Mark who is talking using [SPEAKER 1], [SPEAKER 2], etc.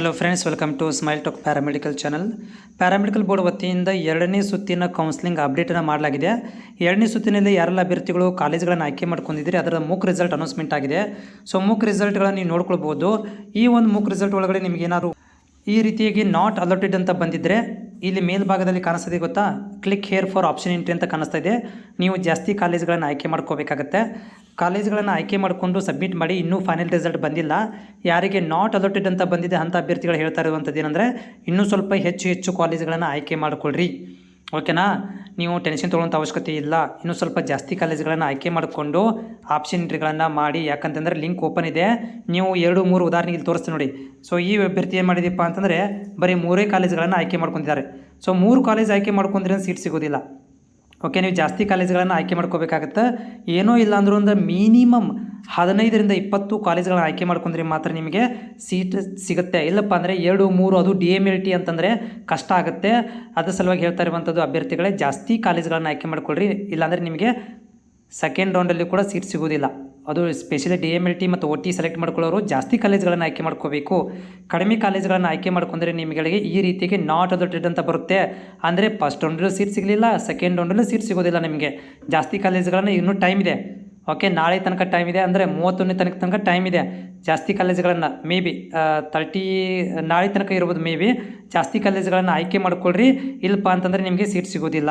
[SPEAKER 1] Hello friends welcome to smile talk paramedical channel paramedical board ವತಿಯಿಂದ ಎರಡನೇ ಸುತ್ತಿನ counselling ಅಪ್ಡೇಟನ್ನು ಮಾಡಲಾಗಿದೆ. ಎರಡನೇ ಸುತ್ತಿನಲ್ಲಿ ಯಾರೆಲ್ಲ ಅಭ್ಯರ್ಥಿಗಳು ಕಾಲೇಜ್ಗಳನ್ನು ಆಯ್ಕೆ ಮಾಡ್ಕೊಂಡಿದ್ದೀರಿ, ಅದರ ಮೂಕ್ ರಿಸಲ್ಟ್ ಅನೌನ್ಸ್ಮೆಂಟ್ ಆಗಿದೆ. ಸೊ ಮೂಕ್ ರಿಸಲ್ಟ್ಗಳನ್ನು ನೀವು ನೋಡ್ಕೊಳ್ಬೋದು. ಈ ಒಂದು ಮೂಕ್ ರಿಸಲ್ಟ್ ಒಳಗಡೆ ನಿಮಗೇನಾದ್ರು ಈ ರೀತಿಯಾಗಿ ನಾಟ್ ಅಲರ್ಟೆಡ್ ಅಂತ ಬಂದಿದ್ದರೆ ಇಲ್ಲಿ ಮೇಲ್ಭಾಗದಲ್ಲಿ ಕಾಣಿಸ್ತಿದೆ ಗೊತ್ತಾ? Click here for option entry ಅಂತ ಕಾಣಿಸ್ತಾ ಇದೆ ನೀವು ಜಾಸ್ತಿ ಕಾಲೇಜ್ಗಳನ್ನು ಆಯ್ಕೆ ಮಾಡ್ಕೋಬೇಕಾಗತ್ತೆ. ಕಾಲೇಜ್ಗಳನ್ನು ಆಯ್ಕೆ ಮಾಡಿಕೊಂಡು ಸಬ್ಮಿಟ್ ಮಾಡಿ, ಇನ್ನೂ ಫೈನಲ್ ರಿಸಲ್ಟ್ ಬಂದಿಲ್ಲ. ಯಾರಿಗೆ ನಾಟ್ ಅಲರ್ಟೆಡ್ ಅಂತ ಬಂದಿದೆ ಅಂಥ ಅಭ್ಯರ್ಥಿಗಳು ಹೇಳ್ತಾ ಇರುವಂಥದ್ದು ಏನಂದರೆ, ಇನ್ನೂ ಸ್ವಲ್ಪ ಹೆಚ್ಚು ಹೆಚ್ಚು ಕಾಲೇಜ್ಗಳನ್ನು ಆಯ್ಕೆ ಮಾಡಿಕೊಳ್ಳ್ರಿ ಓಕೆನಾ ನೀವು ಟೆನ್ಷನ್ ತೊಗೊಳ್ಳೋಂಥ ಅವಶ್ಯಕತೆ ಇಲ್ಲ. ಇನ್ನೂ ಸ್ವಲ್ಪ ಜಾಸ್ತಿ ಕಾಲೇಜ್ಗಳನ್ನು ಆಯ್ಕೆ ಮಾಡಿಕೊಂಡು ಆಪ್ಷನ್ ಎಂಟ್ರಿಗಳನ್ನು ಮಾಡಿ, ಯಾಕಂತಂದರೆ ಲಿಂಕ್ ಓಪನ್ ಇದೆ. ನೀವು ಎರಡು, ಮೂರು ಉದಾಹರಣೆಗೆ ಇಲ್ಲಿ ತೋರಿಸ್ತೀನಿ ನೋಡಿ. ಸೊ ಈ ಅಭ್ಯರ್ಥಿ ಏನು ಮಾಡಿದೀಪ್ಪ ಅಂತಂದರೆ ಬರೀ ಮೂರೇ ಕಾಲೇಜ್ಗಳನ್ನು ಆಯ್ಕೆ ಮಾಡ್ಕೊತಿದ್ದಾರೆ ಸೊ ಮೂರು ಕಾಲೇಜ್ ಆಯ್ಕೆ ಮಾಡ್ಕೊಂಡ್ರೆ ಸೀಟ್ ಸಿಗೋದಿಲ್ಲ. ಓಕೆ ನೀವು ಜಾಸ್ತಿ ಕಾಲೇಜ್ಗಳನ್ನು ಆಯ್ಕೆ ಮಾಡ್ಕೋಬೇಕಾಗತ್ತೆ. ಏನೋ ಇಲ್ಲ ಅಂದ್ರೂ ಒಂದು ಮಿನಿಮಮ್ ಹದಿನೈದರಿಂದ ಇಪ್ಪತ್ತು ಕಾಲೇಜ್ಗಳನ್ನ ಆಯ್ಕೆ ಮಾಡ್ಕೊಂಡ್ರೆ ಮಾತ್ರ ನಿಮಗೆ ಸೀಟ್ ಸಿಗುತ್ತೆ. ಇಲ್ಲಪ್ಪ ಅಂದರೆ ಎರಡು, ಮೂರು, ಅದು ಡಿ ಎಂ ಎಲ್ ಟಿ ಅಂತಂದರೆ ಕಷ್ಟ ಆಗುತ್ತೆ. ಅದ್ರ ಸಲುವಾಗಿ ಹೇಳ್ತಾ ಇರುವಂಥದ್ದು ಅಭ್ಯರ್ಥಿಗಳೇ ಜಾಸ್ತಿ ಕಾಲೇಜ್ಗಳನ್ನು ಆಯ್ಕೆ ಮಾಡ್ಕೊಳ್ರಿ. ಇಲ್ಲಾಂದರೆ ನಿಮಗೆ ಸೆಕೆಂಡ್ ರೌಂಡಲ್ಲಿ ಕೂಡ ಸೀಟ್ ಸಿಗೋದಿಲ್ಲ ಅದು specially D M L T ಮತ್ತು ಒ ಟಿ ಸೆಲೆಕ್ಟ್ ಮಾಡ್ಕೊಳ್ಳೋರು ಜಾಸ್ತಿ ಕಾಲೇಜ್ಗಳನ್ನು ಆಯ್ಕೆ ಮಾಡ್ಕೋಬೇಕು. ಕಡಿಮೆ ಕಾಲೇಜ್ಗಳನ್ನು ಆಯ್ಕೆ ಮಾಡ್ಕೊಂಡ್ರೆ ನಿಮಗೆ ಈ ರೀತಿಗೆ ನಾಟ್ ಅಲೋಟೆಡ್ ಅಂತ ಬರುತ್ತೆ. ಅಂದರೆ ಫಸ್ಟ್ ರೌಂಡಲ್ಲೂ ಸೀಟ್ ಸಿಗಲಿಲ್ಲ ಸೆಕೆಂಡ್ ರೌಂಡಲ್ಲೂ ಸೀಟ್ ಸಿಗೋದಿಲ್ಲ ನಿಮಗೆ. ಜಾಸ್ತಿ ಕಾಲೇಜ್ಗಳನ್ನು ಇನ್ನೂ ಟೈಮ್ ಇದೆ. ಓಕೆ ನಾಳೆ ತನಕ ಟೈಮ್ ಇದೆ ಅಂದರೆ ಮೂವತ್ತೊಂದನೇ ತನಕ ತನಕ ಟೈಮ್ ಇದೆ. ಜಾಸ್ತಿ ಕಾಲೇಜ್ಗಳನ್ನು ಮೇ ಬಿ ತರ್ಟಿ ನಾಳೆ ತನಕ ಇರ್ಬೋದು ಮೇ ಬಿ ಜಾಸ್ತಿ ಕಾಲೇಜ್ಗಳನ್ನು ಆಯ್ಕೆ ಮಾಡ್ಕೊಳ್ರಿ. ಇಲ್ಲಪ್ಪ ಅಂತಂದರೆ ನಿಮಗೆ ಸೀಟ್ ಸಿಗೋದಿಲ್ಲ.